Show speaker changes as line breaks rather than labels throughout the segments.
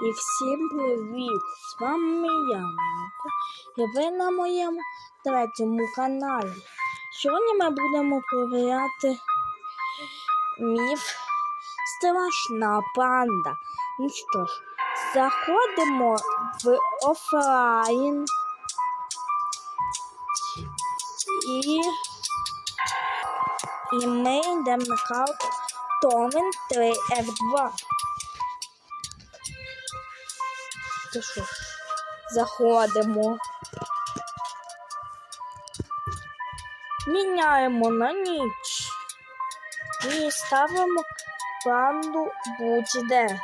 І всім привіт! З вами я, Мука, і ви на моєму третьому каналі. Сьогодні ми будемо перевіряти міф Страшна панда. Ну що ж, заходимо в офлайн і і ми йдемо на халтомен 3F2. Що? Заходимо. Міняємо на ніч і ставимо панду будь-де.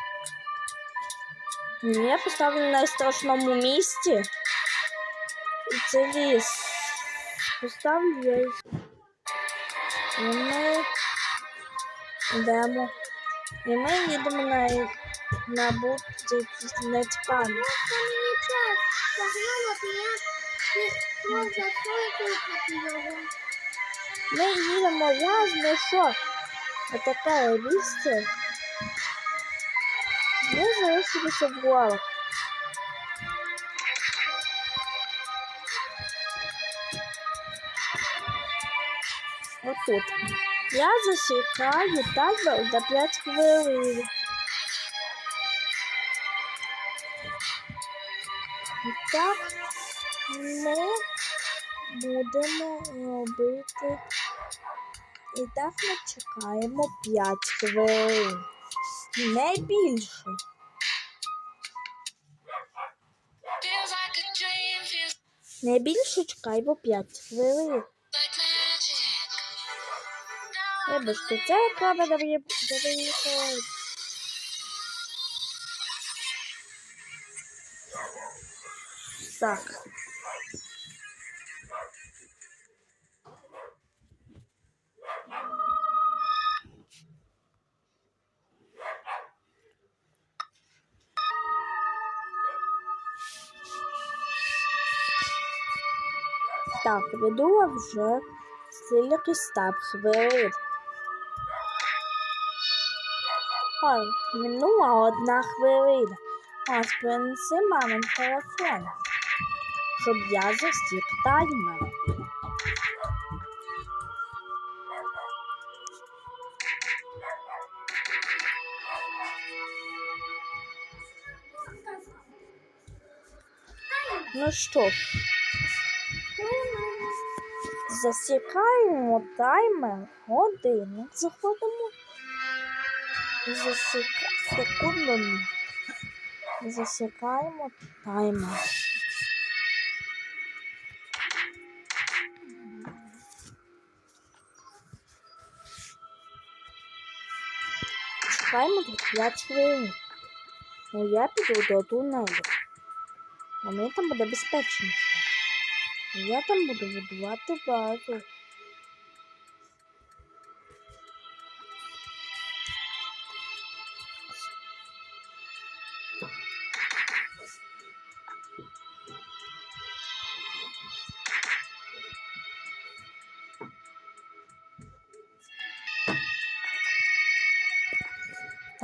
Я поставлю на страшному місці. І це ліс. Поставлю я. І ми йдемо. І ми їдемо на на будь-який пан.
мені час загнати, я не закрою його.
Ми їдемо, я знайшов отаке місце. Ми залишилися в горах. Отут. Я засікаю таймер до 5 хвилин. Так ми будемо робити. І так ми чекаємо 5 хвилин. Не більше. Не більше чекаємо 5 хвилин. Вибачте, це камера мені приїхала. Так. Так, ведула вже стільки став хвилин. Ой, минула одна хвилина. Ось принеси мамин телефон, щоб я засік таймер. Ну що ж, засікаємо таймер годинник, заходимо засіка... секунду. Засікаємо таймер. Тут 5 хвилин. Ну я піду до тунелю. А мені там буде безпечніше. Я там буду будувати базу.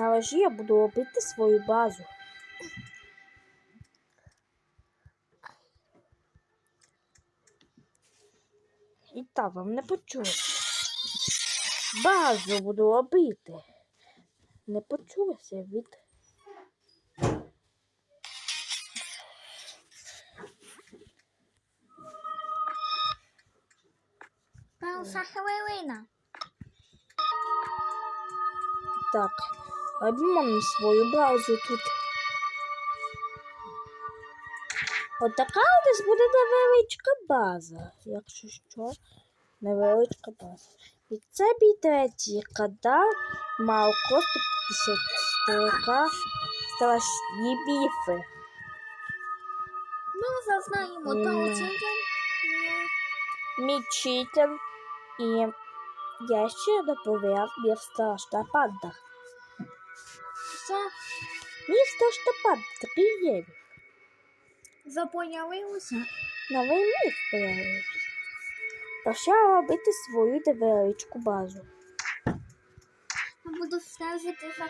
Але ж я буду робити свою базу. І так, вам не почулося. Базу буду робити. Не почулося від.
Перша хвилина.
Так, робимо свою базу тут. Отака у нас буде невеличка база. Якщо що, невеличка база. І це канал мав просто 50 стрілка страшні міфи.
Ми зазнаємо того тільки.
І я ще доповів міф страшна панда. Страшна панда, такий є.
запоявилося?
Новий міф появився. Почав робити свою невеличку базу.
Я буду стежити за.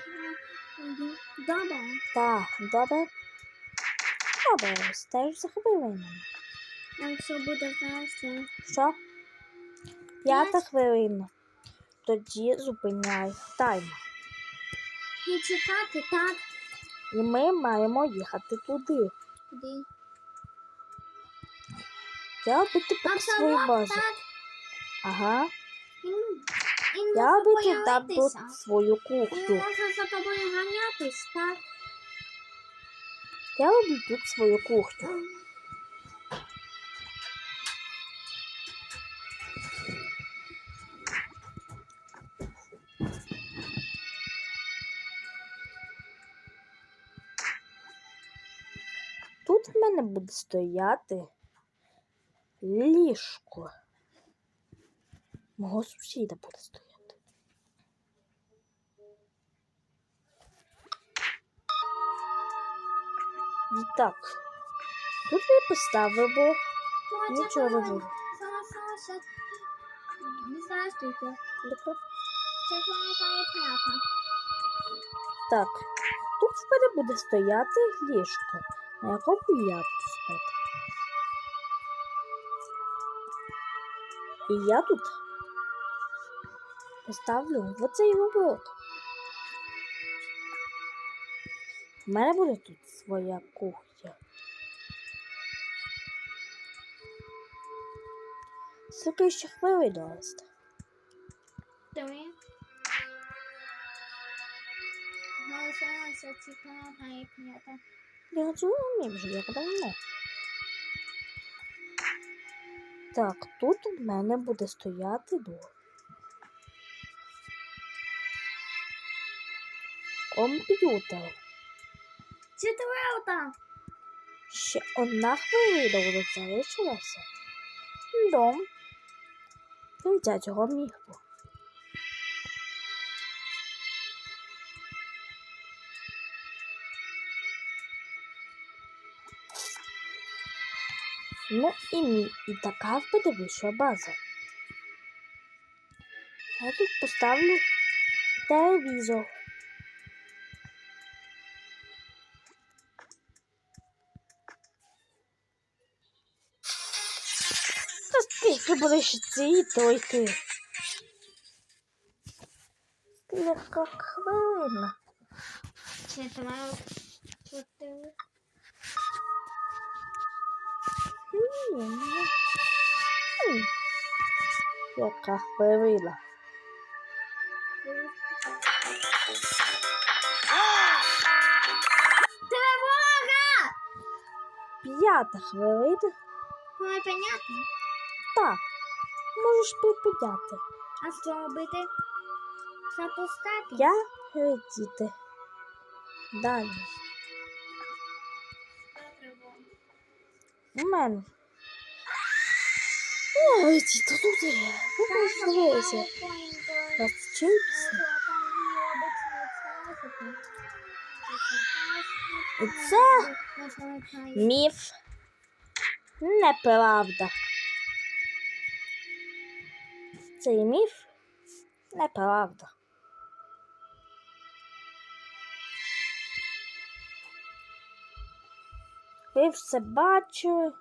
Добре.
Так, добре. Добре, стежу за хвилинами.
Якщо буде краще.
Що? П'ята хвилина. Тоді зупиняй таймер.
І чекати, так?
І ми маємо їхати туди.
Куди?
Я
А
поки свою базу.
так?
Ага.
Він, він
Я
може
бити дам тут
появитися.
свою
Він
кухню.
може за тобою ганятись, так?
Я роблю тут свою кухню. Буде стояти ліжко. Мого сусіда буде стояти. І так, тут я поставимо нічого не буде.
Залишилося. Здравствуйте.
Добре.
Це.
Так, тут в мене буде стояти ліжко, на якому я буду спати. І я тут поставлю оцей робот. У мене буде тут своя кухня. Скільки ще хвилин Настя?
Три. Залишилося ці пам'ятає п'ята.
Я розумію вже, як давно. Так, тут у мене буде стояти дух. Комп'ютер.
Четверта.
Ще одна хвилина буде залишилася. Дом. Кінця цього міфу. Ну і мій, і така в мене вийшла база. Я тут поставлю телевізор. Та скільки будеш йти і то йти? Яка хвилина.
Чотири.
Ні, ні. Яка хвилина.
Тривога!
П'ята хвилина.
Ну, понятно.
Так, можеш припиняти.
А що робити? Запускати?
Я летіти. Далі. У мене. Я летіти туди. Ну, дивися. Розчився. І це міф. Неправда. Цей міф неправда. Ви все бачили. Ну,